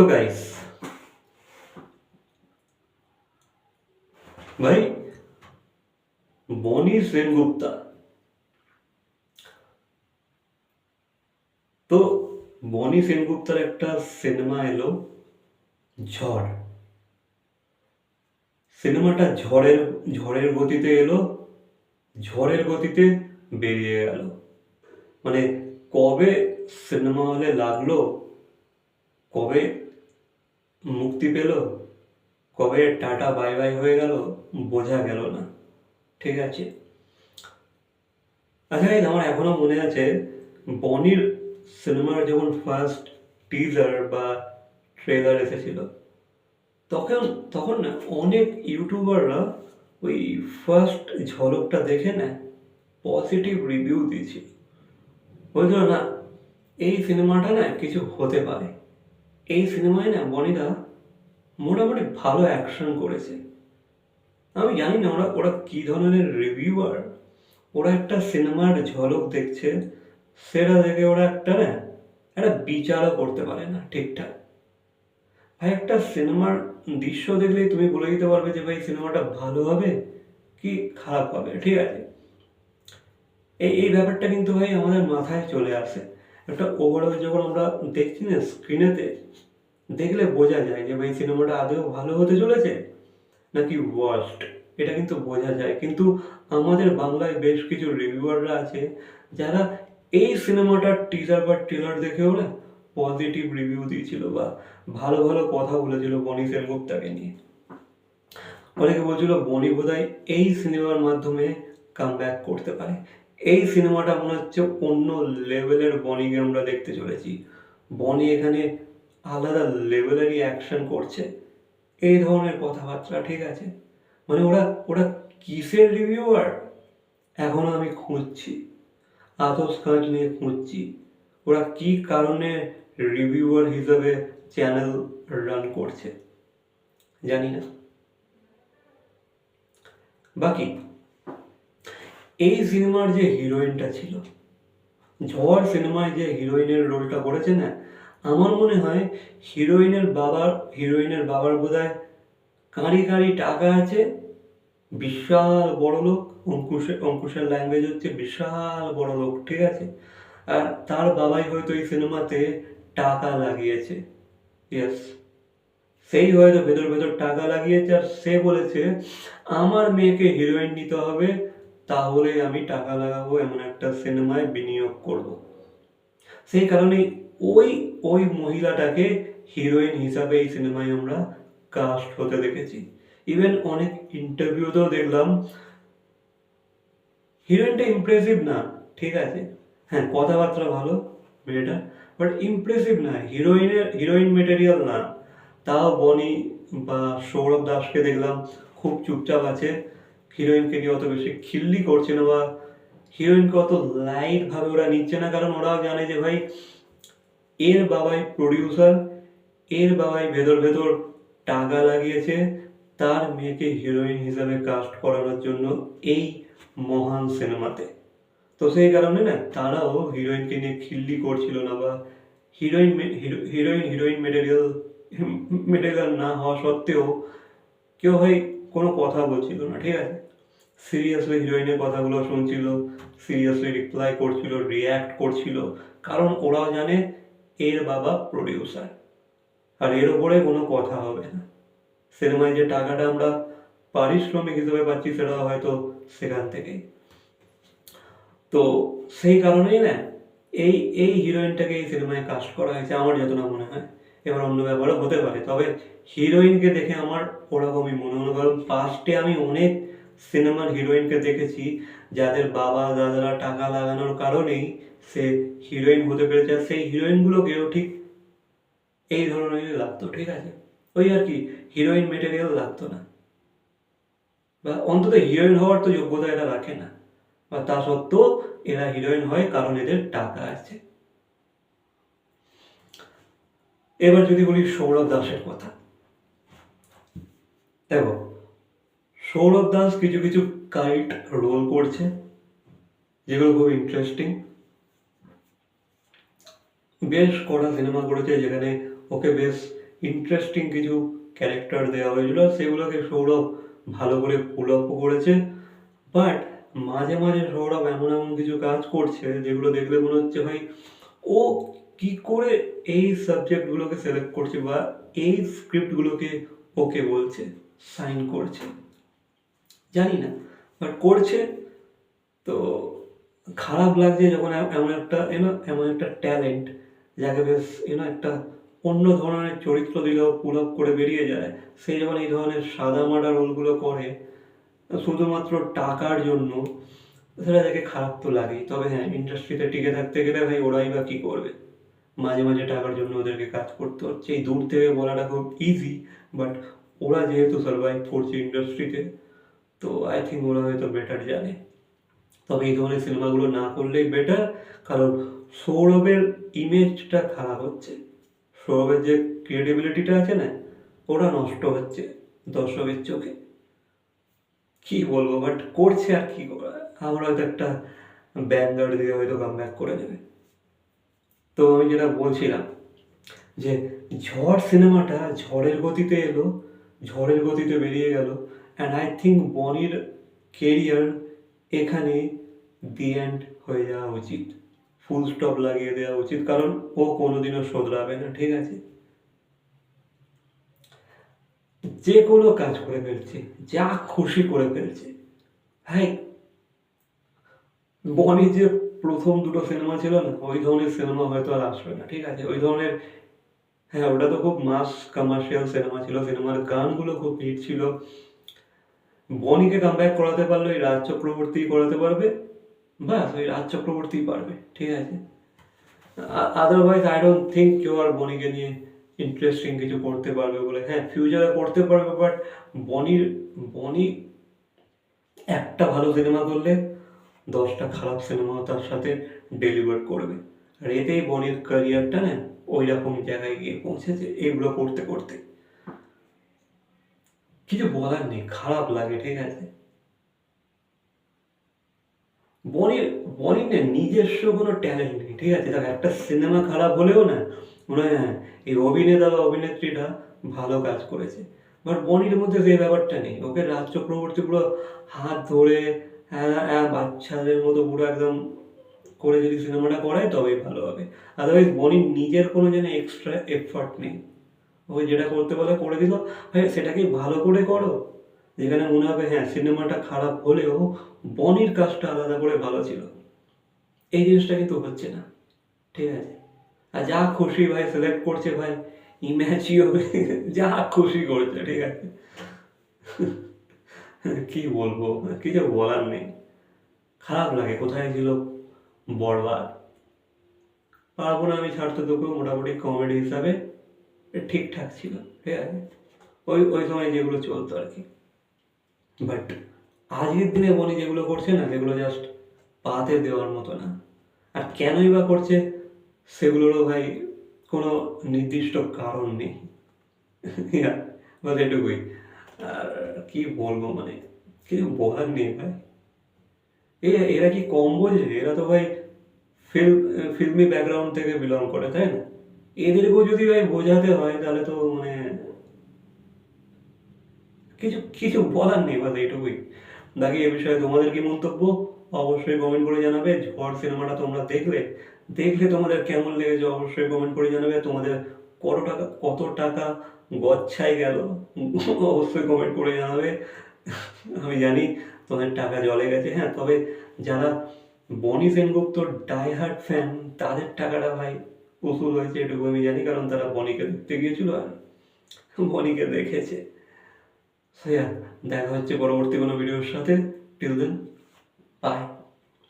তো গাইস ভাই, বনি সেনগুপ্তা। তো বনি সেনগুপ্তার একটা সিনেমা এলো, ঝড়। সিনেমাটা ঝড়ের ঝড়ের গতিতে এলো, ঝড়ের গতিতে বেরিয়ে গেল। মানে কবে সিনেমা হলে লাগল, কবে মুক্তি পেল? কবে টাটা বাই বাই হয়ে গেল বোঝা গেল না। ঠিক আছে? আচ্ছা guys, আমার এখনও মনে আছে বনির সিনেমার যখন ফার্স্ট টিজার বা ট্রেলার এসেছিল তখন তখন না অনেক ইউটিউবাররা ওই ফার্স্ট ঝলকটা দেখে না পজিটিভ রিভিউ দিয়েছিল। বলছিল না এই সিনেমাটা না কিছু হতে পারে। এই সিনেমায় না বনিদা মোটামুটি ভালো অ্যাকশন করেছে। আমি জানি না ওরা ওরা কী ধরনের রিভিউয়ার ওরা একটা সিনেমার ঝলক দেখছে, সেটা দেখে ওরা একটা না, একটা বিচারও করতে পারে না ঠিকঠাক। ভাই একটা সিনেমার দৃশ্য দেখলেই তুমি বলে দিতে পারবে যে, ভাই সিনেমাটা ভালো হবে কি খারাপ হবে? ঠিক আছে? এই এই ব্যাপারটা কিন্তু ভাই আমাদের মাথায় চলে আসে। একটা ওভারঅল যখন আমরা দেখছি না স্ক্রিনেতে দেখলে বোঝা যায় যে ভাই সিনেমাটা আদৌ ভালো হতে চলেছে নাকি ওয়ার্স্ট এটা কিন্তু বোঝা যায়। কিন্তু আমাদের বাংলায় বেশ কিছু রিভিউয়াররা আছে যারা এই সিনেমাটার টিজার বা ট্রেলার দেখেও না পজিটিভ রিভিউ দিয়েছিল বা ভালো ভালো কথা বলেছিল বনি সেনগুপ্তাকে নিয়ে। অনেকে বলছিল বনি বোধহয় এই সিনেমার মাধ্যমে কাম ব্যাক করতে পারে। এই সিনেমাটা মনে হচ্ছে অন্য লেভেলের বনিকে আমরা দেখতে চলেছি। বনি এখানে আলাদা লেভেলেরই অ্যাকশন করছে। এই ধরনের কথাবার্তা, ঠিক আছে? মানে ওরা ওরা কিসের রিভিউয়ার এখনও আমি খুঁজছি। আতস কাজ নিয়ে খুঁজছি। ওরা কি কারণে রিভিউয়ার হিসাবে চ্যানেল রান করছে? জানি না। বাকি, এই সিনেমার যে হিরোইনটা ছিল, ঝড় সিনেমায় যে হিরোইনের রোলটা করেছে না আমার মনে হয় হিরোইনের বাবার হিরোইনের বাবার বোধহয় কাঁড়ি কাঁড়ি টাকা আছে। বিশাল বড় লোক অঙ্কুশের অঙ্কুশের ল্যাঙ্গুয়েজ হচ্ছে বিশাল বড় লোক, ঠিক আছে? আর তার বাবাই হয়তো এই সিনেমাতে টাকা লাগিয়েছে। ইয়েস সেই হয়তো ভেতর ভেতর টাকা লাগিয়েছে আর সে বলেছে, আমার মেয়েকে হিরোইন নিতে হবে, তাহলে আমি টাকা লাগাবো, এমন একটা সিনেমায় বিনিয়োগ করব। সেই কারণে ওই ওই মহিলাটাকে হিরোইন হিসাবে এই সিনেমায় আমরা কাস্ট হতে দেখেছি। ইভেন অনেক ইন্টারভিউতেও দেখলাম হিরোইনটা ইমপ্রেসিভ না, ঠিক আছে? হ্যাঁ কথাবার্তা ভালো, মেয়েটা বাট ইমপ্রেসিভ না হিরোইনের হিরোইন মেটেরিয়াল না। তাও বনি বা সৌরভ দাসকে দেখলাম, খুব চুপচাপ আছে। হিরোইনকে নিয়ে অত বেশি খিল্লি করছে না বা হিরোইনকে অত লাইটভাবে ওরা নিচ্ছে না, কারণ ওরাও জানে যে ভাই এর বাবাই প্রডিউসার এর বাবাই ভেতর ভেতর টাকা লাগিয়েছে, তার মেয়েকে হিরোইন হিসাবে কাস্ট করানোর জন্য এই মহান সিনেমাতে। তো সেই কারণে না, তারাও হিরোইনকে নিয়ে খিল্লি করছিল না বা heroine heroine heroine material material না হওয়া সত্ত্বেও কেউ হয় কোনো কথা বলছিল না, ঠিক আছে? সিরিয়াসলি হিরোইনের কথাগুলো শুনছিল সিরিয়াসলি রিপ্লাই করছিল রিয়্যাক্ট করছিল, কারণ ওরাও জানে এর বাবা প্রডিউসার আর এর ওপরে কোনো কথা হবে না। সিনেমায় যে টাকাটা আমরা পারিশ্রমিক হিসেবে পাচ্ছি, সেটা হয়তো সেখান থেকেই। তো সেই কারণেই না, এই এই হিরোইনটাকে এই সিনেমায় কাস্ট করা হয়েছে আমার যতটা মনে হয়। এবার অন্য ব্যাপারও হতে পারে। তবে হিরোইনকে দেখে আমার ওরকমই মনে হলো কারণ পাস্টে আমি অনেক সিনেমার হিরোইনকে দেখেছি, যাদের বাবা দাদারা টাকা লাগানোর কারণেই সে হিরোইন হতে পেরেছে। আর সেই হিরোইনগুলোকেও ঠিক এই ধরনেরই লাগতো, ঠিক আছে? ওই আর কি, হিরোইন মেটেরিয়াল লাগতো না। বা অন্তত হিরোইন হওয়ার তো যোগ্যতা এরা রাখে না। বা তা সত্ত্বেও এরা হিরোইন হয় কারণ এদের টাকা আছে। এবার যদি বলি সৌরভ দাসের কথা। দেখো সৌরভ দাস কিছু কিছু কাইট রোল করছে, যেগুলো খুব ইন্টারেস্টিং বেশ কটা সিনেমা করেছে যেখানে ওকে বেশ ইন্টারেস্টিং কিছু ক্যারেক্টার দেওয়া হয়েছিল সেগুলোকে সৌরভ ভালো করে পুল আপও করেছে। বাট মাঝে মাঝে সৌরভ এমন এমন কিছু কাজ করছে, যেগুলো দেখলে মনে হচ্ছে ভাই, ও কি করে এই সাবজেক্টগুলোকে সিলেক্ট করছে বা এই স্ক্রিপ্টগুলোকে ওকে বলছে সাইন করছে। জানি না বাট করছে। তো খারাপ লাগছে যখন এমন একটা এনো এমন একটা ট্যালেন্ট যাকে বেশ এনো একটা অন্য ধরনের চরিত্র দিলেও পুল করে বেরিয়ে যায়। সে যখন এই ধরনের সাদা মাটা রোলগুলো করে, শুধুমাত্র টাকার জন্য, সেটা দেখে খারাপ তো লাগেই। তবে হ্যাঁ ইন্ডাস্ট্রিতে টিকে থাকতে গেলে ভাই ওরাই বা কী করবে? মাঝে মাঝে টাকার জন্য ওদেরকে কাজ করতে হচ্ছে। এই দূর থেকে বলাটা খুব ইজি বাট ওরা যেহেতু সার্ভাইভ করছে ইন্ডাস্ট্রিতে তো আই থিঙ্ক ওরা হয়তো বেটার জানে। তবে এই ধরনের সিনেমাগুলো না করলেই বেটার কারণ সৌরভের ইমেজটা খারাপ হচ্ছে। সৌরভের যে ক্রিয়েটিবিলিটিটা আছে না, ওটা নষ্ট হচ্ছে দর্শকের চোখে। কি বলব বাট করছে আর কি আমরা হয়তো একটা ব্যাঙ্গার দিয়ে হয়তো কাম ব্যাক করে নেবে। তো আমি যেটা বলছিলাম, যে ঝড় সিনেমাটা ঝড়ের গতিতে এলো, ঝড়ের গতিতে বেরিয়ে গেল অ্যান্ড আই থিঙ্ক বনির কেরিয়ার এখানে দি এন্ড হয়ে যাওয়া উচিত। ফুল স্টপ লাগিয়ে দেওয়া উচিত, কারণ ও কোনোদিনও শোধরাবে না, ঠিক আছে? যে কোনো কাজ করে ফেলছে, যা খুশি করে ফেলছে। ভাই বনি যে প্রথম দুটো সিনেমা ছিল না, ওই ধরনের সিনেমা হয়তো আর আসবে না, ঠিক আছে? ওই ধরনের হ্যাঁ ওটা তো খুব মাস কমার্শিয়াল সিনেমা ছিল সিনেমার গানগুলো খুব হিট ছিল। বনিকে কামব্যাক করাতে পারলে ওই রাজ চক্রবর্তী করাতে পারবে বাস ওই রাজ চক্রবর্তী পারবে, ঠিক আছে? আদারওয়াইজ আই ডোন্ট থিঙ্ক কেউ আর বনিকে নিয়ে ইন্টারেস্টিং কিছু করতে পারবে বলে হ্যাঁ ফিউচারে করতে পারবে বাট বনির বনি একটা ভালো সিনেমা করলে দশটা খারাপ সিনেমাও তার সাথে ডেলিভার করবে। আর এতেই বনির ক্যারিয়ারটা না ওই রকম জায়গায় গিয়ে পৌঁছেছে এগুলো করতে করতে। কিছু বলার নেই, খারাপ লাগে, ঠিক আছে? বনির বনির নিজস্ব কোনো ট্যালেন্ট নেই, ঠিক আছে? তার একটা সিনেমা খারাপ হলেও না, মনে হয় হ্যাঁ এই অভিনেতা বা অভিনেত্রীটা ভালো কাজ করেছে। বাট বনির মধ্যে সেই ব্যাপারটা নেই। ওকে রাজ চক্রবর্তী পুরো হাত ধরে হ্যাঁ হ্যাঁ বাচ্চাদের মতো পুরো একদম করে যদি সিনেমাটা করায়, তবেই ভালো হবে। আদারওয়াইজ বনির নিজের কোনো যেন এক্সট্রা এফার্ট নেই। ওই যেটা করতে বলে করে দিল ভাই সেটাকে ভালো করে করো। যেখানে মনে হবে হ্যাঁ সিনেমাটা খারাপ হলেও বনির কাজটা আলাদা করে ভালো ছিল। এই জিনিসটা কিন্তু হচ্ছে না, ঠিক আছে? আর যা খুশি ভাই সিলেক্ট করছে ভাই ইম্যাচিও যা খুশি করছে, ঠিক আছে? কি বলব, কিছু বলার নেই। খারাপ লাগে, কোথায় ছিল বরবাদ? পারব না আমি ছাড়তে তোকে মোটামুটি কমেডি হিসাবে। ঠিকঠাক ছিল, ঠিক আছে? ওই ওই সময় যেগুলো চলতো আর কি। বাট আজকের দিনে বনি যেগুলো করছে না সেগুলো জাস্ট পাতে দেওয়ার মতো না। আর কেনই বা করছে, সেগুলোরও ভাই কোনো নির্দিষ্ট কারণ নেই। বাস এটুকুই। আর কি বলব মানে কিছু বলার নেই ভাই। এরা কি কম বোঝে এরা তো ভাই ফিল্ম ফিল্মি ব্যাকগ্রাউন্ড থেকে বিলং করে, তাই না? এদেরকেও যদি ভাই বোঝাতে হয়, তাহলে তো মানে কিছু কিছু বলার নেই বাস এইটুকুই। বাকি এ বিষয়ে তোমাদের কি মন্তব্য? অবশ্যই কমেন্ট করে জানাবে। ঝড় সিনেমাটা তোমরা দেখলে দেখলে তোমাদের কেমন লেগেছে অবশ্যই কমেন্ট করে জানাবে। তোমাদের কত টাকা কত টাকা গচ্ছায় গেল, অবশ্যই কমেন্ট করে জানাবে। আমি জানি তোমাদের টাকা জলে গেছে হ্যাঁ তবে যারা বনি সেনগুপ্তর ডাই হার্ট ফ্যান তাদের টাকাটা ভাই উসুল হয়েছে এটুকু আমি জানি, কারণ তারা বনিকে দেখতে গিয়েছিল আর বনিকে দেখেছে। দেখা হচ্ছে পরবর্তী কোনো ভিডিওর সাথে। Till then by